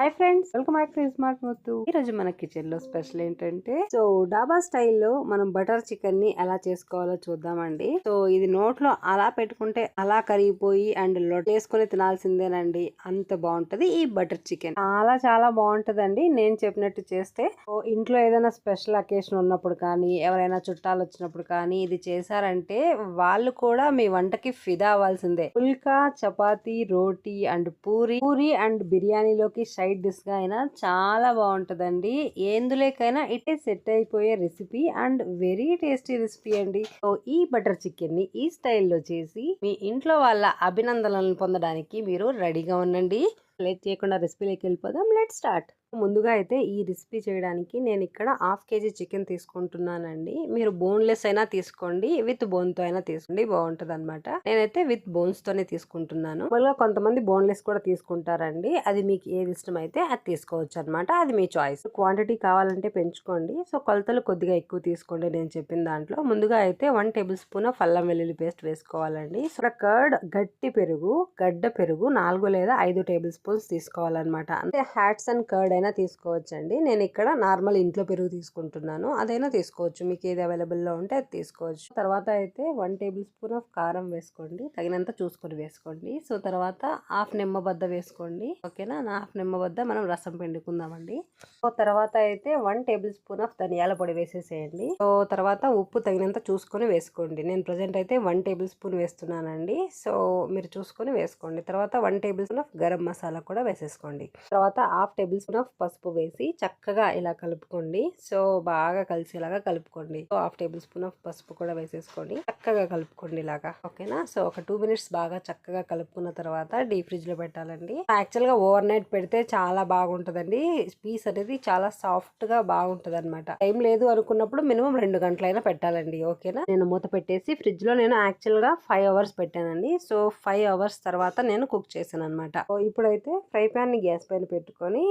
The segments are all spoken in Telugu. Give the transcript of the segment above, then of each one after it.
Hi friends welcome back to smart మొత్తు ఈ రోజు మన కిచెన్లో స్పెషల్ ఏంటంటే సో డాబా స్టైల్లో మనం బటర్ చికెన్ని ఎలా చేసుకోవాలో చూద్దామండి. సో ఇది నోట్లో అలా పెట్టుకుంటే అలా కరిగిపోయి అండ్ లొట్టేసుకుని తినాల్సిందేనండి. అంత బాగుంటది ఈ బటర్ చికెన్ చాలా చాలా బాగుంటదండి. నేను చెప్పినట్టు చేస్తే సో ఇంట్లో ఏదైనా స్పెషల్ అకేషన్ ఉన్నప్పుడు కానీ ఎవరైనా చుట్టాలు వచ్చినప్పుడు కానీ ఇది చేశారంటే వాళ్ళు కూడా మీ వంటకి ఫిదా అవ్వాల్సిందే. పుల్కా చపాతీ రోటీ అండ్ పూరి పూరి అండ్ బిర్యానీలోకి సైడ్ డిష్గా అయినా చాలా బాగుంటుందండి. ఏందులేకైనా ఇటే సెట్ అయిపోయే recipe and very tasty recipe అండి. సో ఈ బటర్ చికెన్ని ఈ స్టైల్లో చేసి మీ ఇంట్లో వాళ్ళ అభినందనలను పొందడానికి మీరు రెడీగా ఉండండి. లేట్ చేయకుండా రెసిపీలోకి వెళ్ళిపోదాం. Let start. ముందుగా అయితే ఈ రెసిపీ చేయడానికి నేను ఇక్కడ హాఫ్ కేజీ చికెన్ తీసుకుంటున్నానండి. మీరు బోన్లెస్ అయినా తీసుకోండి విత్ బోన్తో అయినా తీసుకోండి బాగుంటుంది అనమాట నేనైతే విత్ బోన్స్ తోనే తీసుకుంటున్నాను. మళ్ళీ కొంతమంది బోన్లెస్ కూడా తీసుకుంటారండి. అది మీకు ఏది ఇష్టం అయితే అది తీసుకోవచ్చు అనమాట అది మీ చాయిస్. క్వాంటిటీ కావాలంటే పెంచుకోండి. సో కొలతలు కొద్దిగా ఎక్కువ తీసుకోండి నేను చెప్పిన దాంట్లో. ముందుగా అయితే వన్ టేబుల్ స్పూన్ ఆఫ్ అల్లం వెల్లుల్లి పేస్ట్ వేసుకోవాలండి. సో కర్డ్ గట్టి పెరుగు గడ్డ పెరుగు నాలుగు లేదా ఐదు టేబుల్ స్పూన్స్ తీసుకోవాలన్నమాట. అంటే హ్యాట్స్ అండ్ కర్డ్ అదైనా తీసుకోవచ్చండి. నేను ఇక్కడ నార్మల్ ఇంట్లో పెరుగు తీసుకుంటున్నాను. అదైనా తీసుకోవచ్చు. మీకు ఏది అవైలబుల్లో ఉంటే అది తీసుకోవచ్చు. తర్వాత అయితే వన్ టేబుల్ స్పూన్ ఆఫ్ కారం వేసుకోండి. తగినంత చూసుకొని వేసుకోండి. సో తర్వాత హాఫ్ నిమ్మబద్ద వేసుకోండి. ఓకేనా? నా హాఫ్ నిమ్మబద్ద మనం రసం పిండుకుందామండి. సో తర్వాత అయితే వన్ టేబుల్ స్పూన్ ఆఫ్ ధనియాల పొడి వేసేసేయండి. సో తర్వాత ఉప్పు తగినంత చూసుకొని వేసుకోండి. నేను ప్రజెంట్ అయితే వన్ టేబుల్ స్పూన్ వేస్తున్నానండి. సో మీరు చూసుకొని వేసుకోండి. తర్వాత one tablespoon of garam masala కూడా వేసేసుకోండి. తర్వాత హాఫ్ టేబుల్ స్పూన్ ఆఫ్ పసుపు వేసి చక్కగా ఇలా కలుపుకోండి. సో బాగా కలిసేలాగా కలుపుకోండి. హాఫ్ టేబుల్ స్పూన్ ఆఫ్ పసుపు కూడా వేసేసుకోండి. చక్కగా కలుపుకోండి ఇలాగా. ఓకేనా? సో ఒక టూ మినిట్స్ బాగా చక్కగా కలుపుకున్న తర్వాత డీప్ ఫ్రిడ్జ్లో పెట్టాలండి. యాక్చువల్గా ఓవర్ నైట్ పెడితే చాలా బాగుంటుందండి. పీస్ అనేది చాలా సాఫ్ట్గా బాగుంటది అనమాట టైం లేదు అనుకున్నప్పుడు మినిమం రెండు గంటలైనా పెట్టాలండి. ఓకేనా? నేను మూత పెట్టేసి ఫ్రిడ్జ్లో నేను యాక్చువల్గా ఫైవ్ అవర్స్ పెట్టానండి. సో ఫైవ్ అవర్స్ తర్వాత నేను కుక్ చేశాను అనమాట ఇప్పుడైతే ఫ్రై ప్యాన్ని గ్యాస్ పైన పెట్టుకొని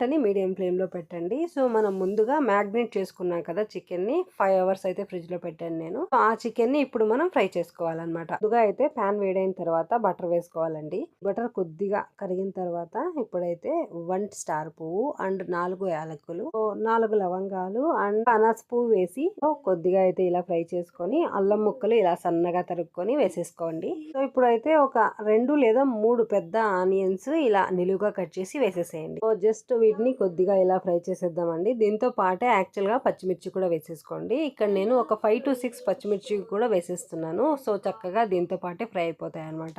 మంటని మీడియం ఫ్లేమ్లో పెట్టండి. సో మనం ముందుగా మ్యాగ్నేట్ చేసుకున్నాం కదా చికెన్ని ఫైవ్ అవర్స్ అయితే ఫ్రిడ్జ్లో పెట్టాను నేను. ఆ చికెన్ని ఇప్పుడు మనం ఫ్రై చేసుకోవాలన్నమాట. ముందుగా అయితే ప్యాన్ వేడైన తర్వాత బటర్ వేసుకోవాలండి. బటర్ కొద్దిగా కరిగిన తర్వాత ఇప్పుడైతే వన్ స్టార్ పువ్వు అండ్ నాలుగు యాలకులు నాలుగు లవంగాలు అండ్ అనాస్ పువ్వు వేసి కొద్దిగా అయితే ఇలా ఫ్రై చేసుకొని అల్లం ముక్కలు ఇలా సన్నగా తరుక్కొని వేసేసుకోండి. సో ఇప్పుడైతే ఒక రెండు లేదా మూడు పెద్ద ఆనియన్స్ ఇలా నిలువుగా కట్ చేసి వేసేసేయండి. సో జస్ట్ వీటిని కొద్దిగా ఇలా ఫ్రై చేసేద్దామండి. దీంతో పాటే యాక్చువల్గా పచ్చిమిర్చి కూడా వేసేసుకోండి. ఇక్కడ నేను ఒక ఫైవ్ టు సిక్స్ పచ్చిమిర్చి కూడా వేసేస్తున్నాను. సో చక్కగా దీంతో పాటే ఫ్రై అయిపోతాయి అనమాట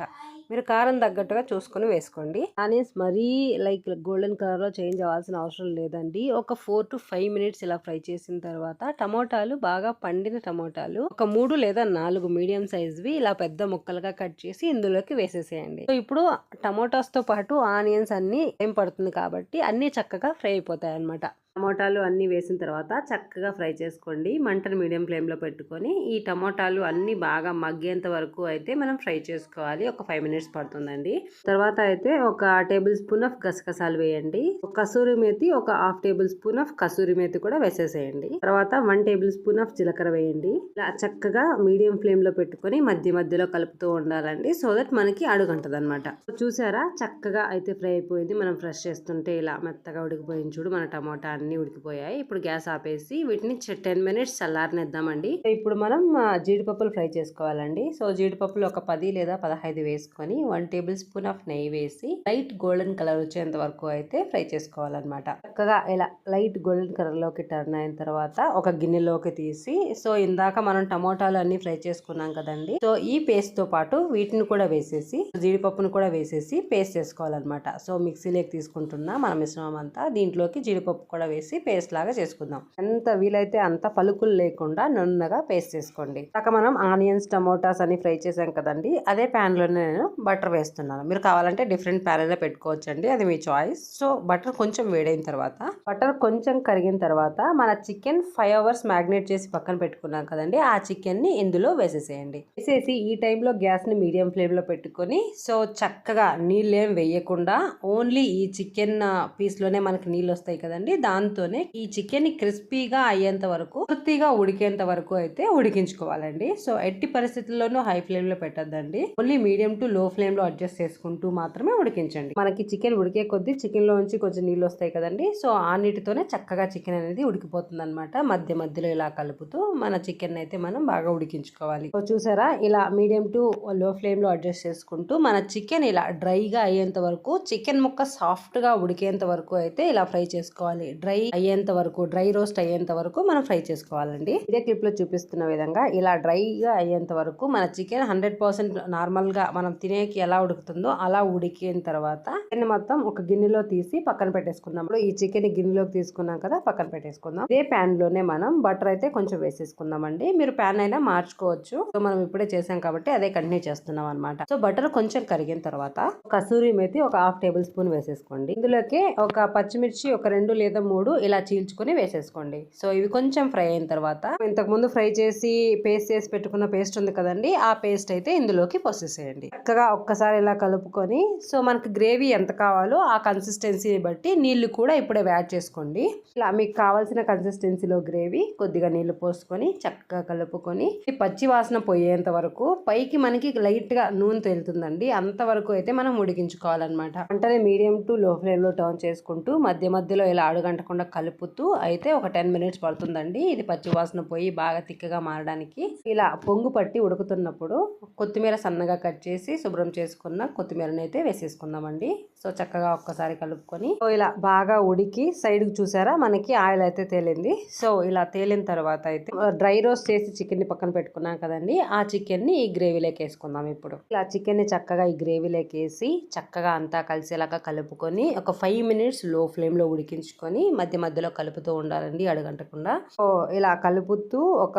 మీరు కారం తగ్గట్టుగా చూసుకొని వేసుకోండి. ఆనియన్స్ మరీ లైక్ గోల్డెన్ కలర్లో చేంజ్ అవ్వాల్సిన అవసరం లేదండి. ఒక ఫోర్ టు ఫైవ్ మినిట్స్ ఇలా ఫ్రై చేసిన తర్వాత టమోటాలు బాగా పండిన టమోటాలు ఒక మూడు లేదా నాలుగు మీడియం సైజ్వి ఇలా పెద్ద ముక్కలుగా కట్ చేసి ఇందులోకి వేసేసేయండి. సో ఇప్పుడు టమోటాస్తో పాటు ఆనియన్స్ అన్ని ఏం పడుతుంది కాబట్టి అన్ని చక్కగా ఫ్రై అయిపోతాయి అనమాట టమోటాలు అన్నీ వేసిన తర్వాత చక్కగా ఫ్రై చేసుకోండి. మంటను మీడియం ఫ్లేమ్లో పెట్టుకొని ఈ టమోటాలు అన్ని బాగా మగ్గేంత వరకు అయితే మనం ఫ్రై చేసుకోవాలి. ఒక ఫైవ్ మినిట్స్ పడుతుందండి. తర్వాత అయితే ఒక టేబుల్ స్పూన్ ఆఫ్ గసగసాలు వేయండి. కసూరి మేతి ఒక half tablespoon of kasuri methi కూడా వేసేసేయండి. తర్వాత వన్ టేబుల్ స్పూన్ ఆఫ్ జీలకర్ర వేయండి. ఇలా చక్కగా మీడియం ఫ్లేమ్లో పెట్టుకొని మధ్య మధ్యలో కలుపుతూ ఉండాలండి. సో దట్ మనకి అడుగంటది అనమాట చూసారా? చక్కగా అయితే ఫ్రై అయిపోయింది. మనం ఫ్రెష్ చేస్తుంటే ఇలా మెత్తగా ఉడికిపోయింది చూడు మన టమోటా అన్ని ఉడికిపోయాయి. ఇప్పుడు గ్యాస్ ఆపేసి వీటిని టెన్ మినిట్స్ చల్లారనిద్దామండి. ఇప్పుడు మనం జీడిపప్పులు ఫ్రై చేసుకోవాలండి. సో జీడిపప్పులు ఒక పది లేదా పదహైదు వేసుకొని వన్ టేబుల్ స్పూన్ ఆఫ్ నెయ్యి వేసి లైట్ గోల్డెన్ కలర్ వచ్చేంత వరకు అయితే ఫ్రై చేసుకోవాలన్నమాట. చక్కగా ఇలా లైట్ గోల్డెన్ కలర్లోకి టర్న్ అయిన తర్వాత ఒక గిన్నెలోకి తీసి సో ఇందాక మనం టమోటాలు అన్ని ఫ్రై చేసుకున్నాం కదండి. సో ఈ పేస్ట్తో పాటు వీటిని కూడా వేసేసి జీడిపప్పును కూడా వేసేసి పేస్ట్ చేసుకోవాలన్నమాట. సో మిక్సీలోకి తీసుకుంటున్నా మన మిశ్రమం అంతా దీంట్లోకి జీడిపప్పు కూడా వేసి పేస్ట్ లాగా చేసుకుందాం. ఎంత వీలైతే అంత పలుకులు లేకుండా నున్నగా పేస్ట్ చేసుకోండి. ఇక మనం ఆనియన్స్ టమోటాస్ అని ఫ్రై చేసాం కదండి అదే ప్యాన్లోనే నేను బటర్ వేస్తున్నాను. మీరు కావాలంటే డిఫరెంట్ ప్యాన్ పెట్టుకోవచ్చండి పెట్టుకోవచ్చు అది మీ చాయిస్. సో బటర్ కొంచెం వేడైన తర్వాత బటర్ కొంచెం కరిగిన తర్వాత మన చికెన్ ఫైవ్ అవర్స్ మ్యాగ్నేట్ చేసి పక్కన పెట్టుకున్నాం కదండి ఆ చికెన్ని ఇందులో వేసేసేయండి. వేసేసి ఈ టైంలో గ్యాస్ని మీడియం ఫ్లేమ్లో పెట్టుకొని సో చక్కగా నీళ్ళు వేయకుండా ఓన్లీ ఈ చికెన్ పీస్లోనే మనకి నీళ్ళు వస్తాయి కదండి దాని దాంతోనే ఈ చికెన్ క్రిస్పీగా అయ్యేంత వరకు పూర్తిగా ఉడికేంత వరకు అయితే ఉడికించుకోవాలండి. సో ఎట్టి పరిస్థితుల్లోనూ హై ఫ్లేమ్లో పెట్టద్దండి. ఓన్లీ మీడియం టు లో ఫ్లేమ్లో అడ్జస్ట్ చేసుకుంటూ మాత్రమే ఉడికించండి. మనకి చికెన్ ఉడికే కొద్దీ చికెన్లో నుంచి కొంచెం నీళ్ళు వస్తాయి కదండి. సో ఆ నీటితోనే చక్కగా చికెన్ అనేది ఉడికిపోతుంది అనమాట మధ్య మధ్యలో ఇలా కలుపుతూ మన చికెన్ అయితే మనం బాగా ఉడికించుకోవాలి. సో చూసారా? ఇలా మీడియం టు లో ఫ్లేమ్లో అడ్జస్ట్ చేసుకుంటూ మన చికెన్ ఇలా డ్రైగా అయ్యేంత వరకు చికెన్ ముక్క సాఫ్ట్గా ఉడికేంత వరకు అయితే ఇలా ఫ్రై చేసుకోవాలి. డ్రై అయ్యేంత వరకు డ్రై రోస్ట్ అయ్యేంత వరకు మనం ఫ్రై చేసుకోవాలండి. ఇదే క్లిప్లో చూపిస్తున్న విధంగా ఇలా డ్రైగా అయ్యేంత వరకు మన చికెన్ హండ్రెడ్ పర్సెంట్ నార్మల్గా మనం తినేకి ఎలా ఉడుకుతుందో అలా ఉడికిన తర్వాత చికెన్ మొత్తం ఒక గిన్నెలో తీసి పక్కన పెట్టేసుకుందాం. ఈ చికెన్ గిన్నెలోకి తీసుకున్నాం కదా పక్కన పెట్టేసుకుందాం. ఇదే ప్యాన్లోనే మనం బటర్ అయితే కొంచెం వేసేసుకుందాం అండి మీరు ప్యాన్ అయినా మార్చుకోవచ్చు. సో మనం ఇప్పుడే చేసాం కాబట్టి అదే కంటిన్యూ చేస్తున్నాం అనమాట సో బటర్ కొంచెం కరిగిన తర్వాత కసూరి మెతి ఒక హాఫ్ టేబుల్ స్పూన్ వేసేసుకోండి. ఇందులోకి ఒక పచ్చిమిర్చి ఒక రెండు లేదా మూడు ఇలా చీల్చుకొని వేసేసుకోండి. సో ఇవి కొంచెం ఫ్రై అయిన తర్వాత ఇంతకుముందు ఫ్రై చేసి పేస్ట్ చేసి పెట్టుకున్న పేస్ట్ ఉంది కదండి ఆ పేస్ట్ అయితే ఇందులోకి పోసేసేయండి. చక్కగా ఒక్కసారి ఇలా కలుపుకొని సో మనకి గ్రేవీ ఎంత కావాలో ఆ కన్సిస్టెన్సీని బట్టి నీళ్ళు కూడా ఇప్పుడే యాడ్ చేసుకోండి. ఇలా మీకు కావాల్సిన కన్సిస్టెన్సీలో గ్రేవీ కొద్దిగా నీళ్ళు పోసుకొని చక్కగా కలుపుకొని ఈ పచ్చి వాసన పోయేంత వరకు పైకి మనకి లైట్గా నూనె తేలుతుందండి అంతవరకు అయితే మనం ఉడికించుకోవాలన్నమాట. అంటే మీడియం టు లో ఫ్లేమ్లో టర్న్ చేసుకుంటూ మధ్య మధ్యలో ఇలా లేకుండా కలుపుతూ అయితే ఒక టెన్ మినిట్స్ పడుతుందండి. ఇది పచ్చివాసన పోయి బాగా తిక్కగా మారడానికి. ఇలా పొంగు పట్టి ఉడుకుతున్నప్పుడు కొత్తిమీర సన్నగా కట్ చేసి శుభ్రం చేసుకున్న కొత్తిమీరని అయితే వేసేసుకుందామండి. సో చక్కగా ఒక్కసారి కలుపుకొని. సో ఇలా బాగా ఉడికి సైడ్కి చూసారా? మనకి ఆయిల్ అయితే తేలింది. సో ఇలా తేలిన తర్వాత అయితే డ్రై రోస్ట్ చేసి చికెన్ని పక్కన పెట్టుకున్నాం కదండి. ఆ చికెన్ని ఈ గ్రేవీలోకి వేసుకుందాం ఇప్పుడు. ఇలా చికెన్ని చక్కగా ఈ గ్రేవీలోకి వేసి చక్కగా అంతా కలిసేలాగా కలుపుకొని ఒక ఫైవ్ మినిట్స్లో ఫ్లేమ్లో ఉడికించుకొని మధ్య మధ్యలో కలుపుతూ ఉండాలండి అడగంటకుండా. సో ఇలా కలుపుతూ ఒక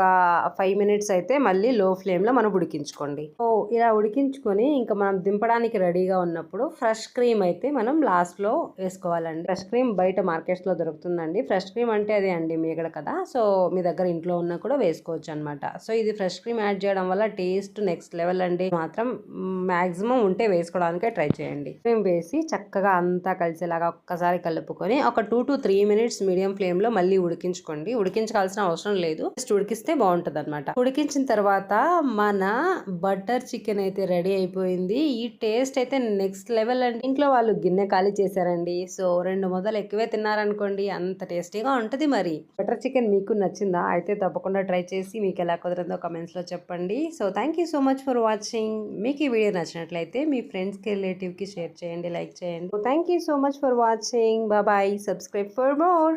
ఫైవ్ మినిట్స్ అయితే మళ్ళీ లో ఫ్లేమ్లో మనం ఉడికించుకోండి. సో ఇలా ఉడికించుకొని ఇంకా మనం దింపడానికి రెడీగా ఉన్నప్పుడు ఫ్రెష్ క్రీమ్ అయితే మనం లాస్ట్లో వేసుకోవాలండి. ఫ్రెష్ క్రీమ్ బయట మార్కెట్స్లో దొరుకుతుందండి. ఫ్రెష్ క్రీమ్ అంటే అదే అండి మీగడ కదా? సో మీ దగ్గర ఇంట్లో ఉన్నా కూడా వేసుకోవచ్చు అనమాట సో ఇది ఫ్రెష్ క్రీమ్ యాడ్ చేయడం వల్ల టేస్ట్ నెక్స్ట్ లెవెల్ అండి. మాత్రం మాక్సిమం ఉంటే వేసుకోవడానికే ట్రై చేయండి. క్రీమ్ వేసి చక్కగా అంతా కలిసేలాగా ఒక్కసారి కలుపుకొని ఒక two to three minutes medium ఫ్లేమ్లో మళ్ళీ ఉడికించుకోండి. ఉడికించాల్సిన అవసరం లేదు. జస్ట్ ఉడికిస్తే బాగుంటుంది అనమాట ఉడికించిన తర్వాత మన బటర్ చికెన్ అయితే రెడీ అయిపోయింది. ఈ టేస్ట్ అయితే నెక్స్ట్ లెవెల్ అండి. ఇంట్లో వాళ్ళు గిన్నె ఖాళీ చేశారండి. సో రెండు మొదలు ఎక్కువే తిన్నారనుకోండి అంత టేస్టీగా ఉంటుంది మరి. బటర్ చికెన్ మీకు నచ్చిందా? అయితే తప్పకుండా ట్రై చేసి మీకు ఎలా కుదిరిందో కమెంట్స్లో చెప్పండి. So thank you so much for watching మీకు ఈ వీడియో నచ్చినట్లయితే మీ ఫ్రెండ్స్కి రిలేటివ్కి షేర్ చేయండి లైక్ చేయండి. Thank you so much for watching bye subscribe for more